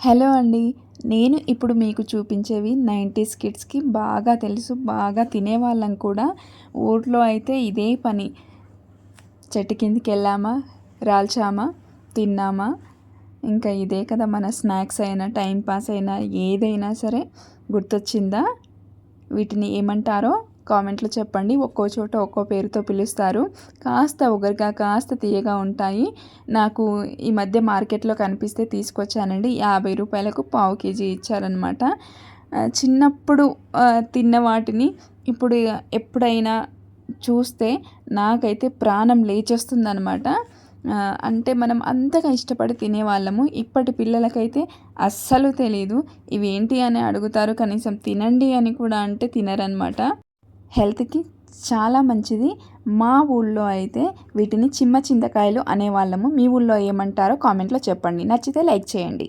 Hello అండి. నేను ఇప్పుడు మీకు చూపించేవి నైంటీస్ కిడ్స్కి బాగా తెలుసు బాగా తినేవాళ్ళం కూడా. ఊర్లో అయితే ఇదే పని. చెట్టు కిందికి వెళ్ళామా రాల్చామా? తిన్నామా? ఇంకా ఇదే కదా మన స్నాక్స్ అయినా టైం పాస్ అయినా ఏదైనా సరే గుర్తొచ్చిందా? వీటిని ఏమంటారో? కామెంట్లో చెప్పండి. ఒక్కో చోట ఒక్కో పేరుతో పిలుస్తారు. కాస్త ఒగరుగా కాస్త తీయగా ఉంటాయి. నాకు ఈ మధ్య మార్కెట్లో కనిపిస్తే తీసుకొచ్చానండి. యాభై రూపాయలకు పావు కేజీ ఇచ్చారనమాట చిన్నప్పుడు తిన్న వాటిని ఇప్పుడు ఎప్పుడైనా చూస్తే నాకైతే ప్రాణం లేచేస్తుందనమాట అంటే మనం అంతగా ఇష్టపడి తినేవాళ్ళము. ఇప్పటి పిల్లలకైతే అస్సలు తెలియదు ఇవేంటి అని అడుగుతారు. కనీసం తినండి అని కూడా అంటే తినరనమాట హెల్త్కి చాలా మంచిది. మా ఊళ్ళో అయితే వీటిని చిమ్మ చింతకాయలు అనేవాళ్ళము. మీ ఊళ్ళో ఏమంటారో కామెంట్లో చెప్పండి. నచ్చితే లైక్ చేయండి.